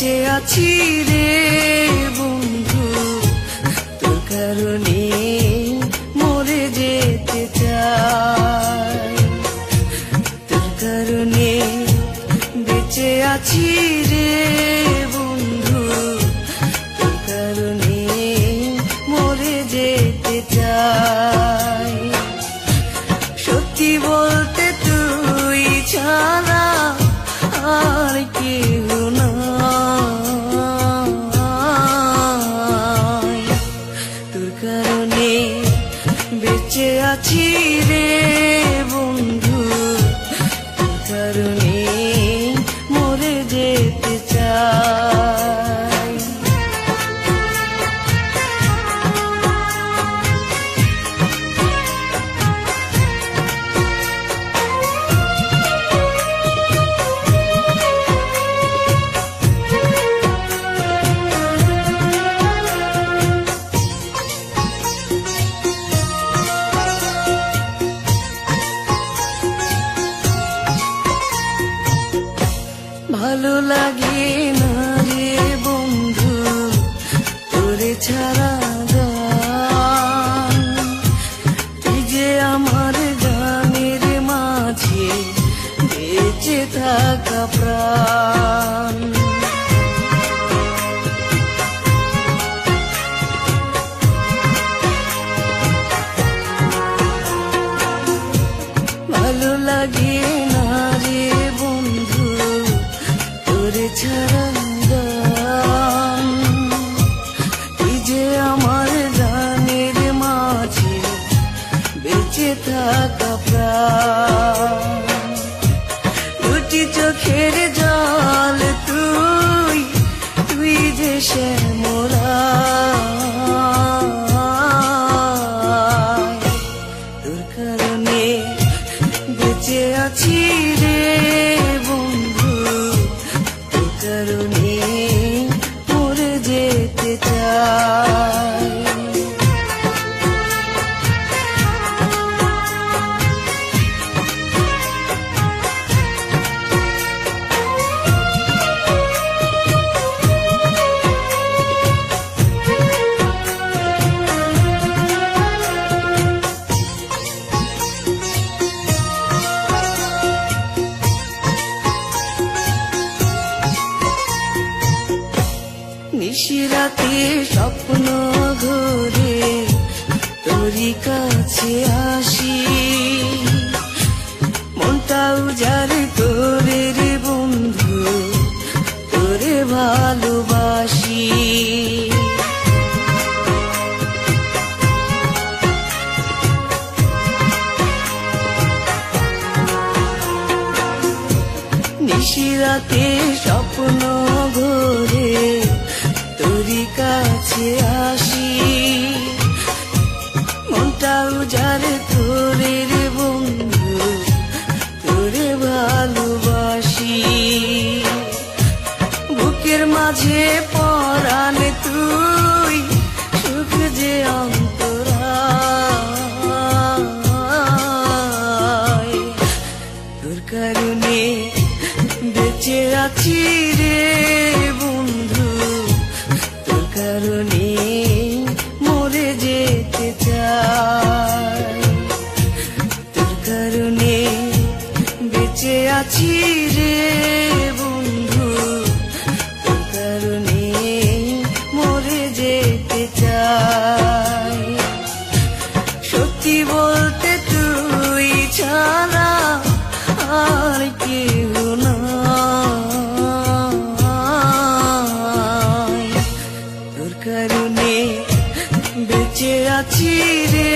বেঁচে আছি রে বন্ধু। তোর কারণে মরে যেতে চাই। তোর কারণে বেঁচে আছি রে বন্ধু। তোর কারণে মরে যেতে চাই। সত্যি বলতে তুই ছাড়া আর কেউ আছি রে বন্ধু। কারণে মরে যেতে চাই। ভালো লাগে না রে বন্ধু, তোরে ছাড়া তুই যে আমার গানের মাঝে বেঁচে থাকা প্রাণ। ভালো লাগে থাকা প্রাণ দুটি চোখের জল তুই তুই যে শ্যামলা তোর কারণে বেঁচে আছি রে বন্ধু তোর কারণে মরে যেতে চাই নিশিরাতে স্বপ্ন ঘরে, তোরই কাছে আসি। মনটা উজাড় করে রে বন্ধু, তোরে ভালোবাসি। নিশিরাতে স্বপ্ন ঘরে কাছে আছি রে বন্ধু। কারণে মরে যেতে চাই। সত্যি বলতে তুই ছাড়া আর কেউ নাই। তোর কারণে বেঁচে আছি রে